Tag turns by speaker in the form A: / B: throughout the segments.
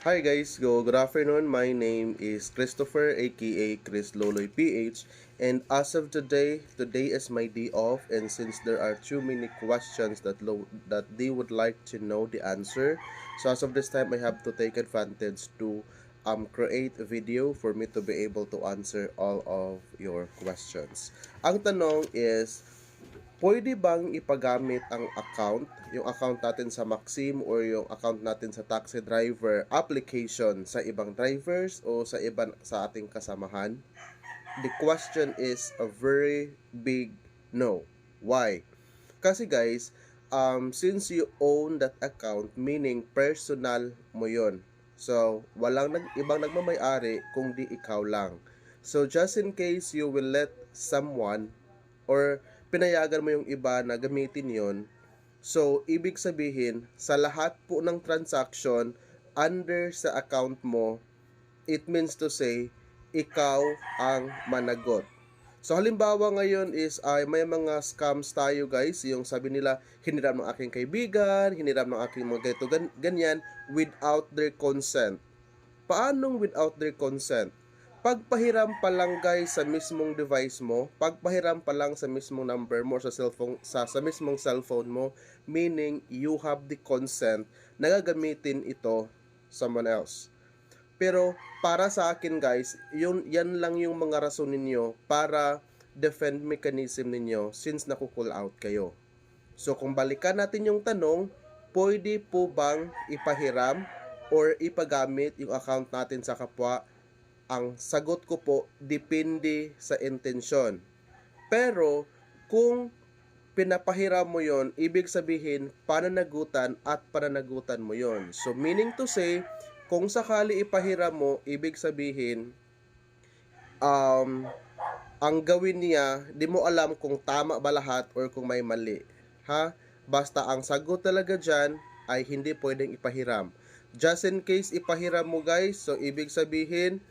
A: Hi guys, go good afternoon. My name is Christopher aka Chris Loloy PH and as of today, today is my day off and since there are too many questions that lo- that they would like to know the answer, so as of this time I have to take advantage to um create a video for me to be able to answer all of your questions. Ang tanong is Pwede bang ipagamit ang account, yung account natin sa Maxim or yung account natin sa taxi driver application sa ibang drivers o sa ibang sa ating kasamahan? The question is a very big no. Why? Kasi guys, um, since you own that account, meaning personal mo yon. So, walang nag, ibang nagmamay-ari kung di ikaw lang. So, just in case you will let someone or pinayagan mo yung iba na gamitin yon so ibig sabihin sa lahat po ng transaction under sa account mo it means to say ikaw ang managot So halimbawa ngayon is ay may mga scams tayo guys, yung sabi nila hiniram ng aking kaibigan, hiniram ng aking mga ganito gan- ganyan without their consent. Paanong without their consent? Pagpahiram pa lang guys sa mismong device mo, pagpahiram pa lang sa mismong number mo sa cellphone sa, sa mismong cellphone mo, meaning you have the consent na gagamitin ito someone else. Pero para sa akin guys, yun yan lang yung mga rason ninyo para defend mechanism ninyo since naku-call out kayo. So kung balikan natin yung tanong, pwede po bang ipahiram or ipagamit yung account natin sa kapwa ang sagot ko po, depende sa intensyon. Pero, kung pinapahiram mo yon, ibig sabihin, pananagutan at pananagutan mo yon. So, meaning to say, kung sakali ipahiram mo, ibig sabihin, um, ang gawin niya, di mo alam kung tama ba lahat or kung may mali. Ha? Basta ang sagot talaga dyan ay hindi pwedeng ipahiram. Just in case ipahiram mo guys, so ibig sabihin,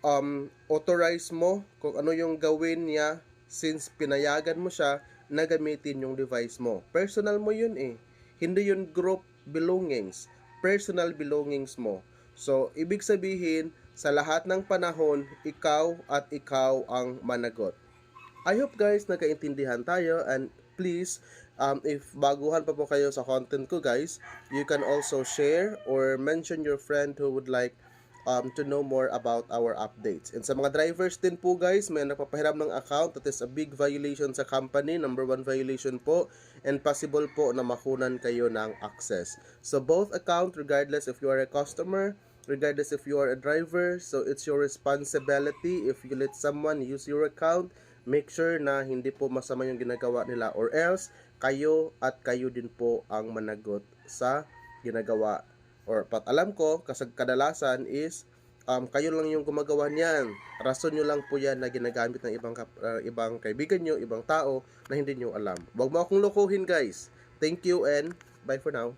A: um, authorize mo kung ano yung gawin niya since pinayagan mo siya na gamitin yung device mo. Personal mo yun eh. Hindi yun group belongings. Personal belongings mo. So, ibig sabihin, sa lahat ng panahon, ikaw at ikaw ang managot. I hope guys nagkaintindihan tayo and please um, if baguhan pa po kayo sa content ko guys you can also share or mention your friend who would like um, to know more about our updates. And sa mga drivers din po guys, may nagpapahiram ng account that is a big violation sa company, number one violation po, and possible po na makunan kayo ng access. So both account, regardless if you are a customer, regardless if you are a driver, so it's your responsibility if you let someone use your account, make sure na hindi po masama yung ginagawa nila or else kayo at kayo din po ang managot sa ginagawa or pat alam ko kasag kadalasan is um, kayo lang yung gumagawa niyan. Rason nyo lang po yan na ginagamit ng ibang uh, ibang kaibigan nyo, ibang tao na hindi nyo alam. Huwag mo akong lokohin guys. Thank you and bye for now.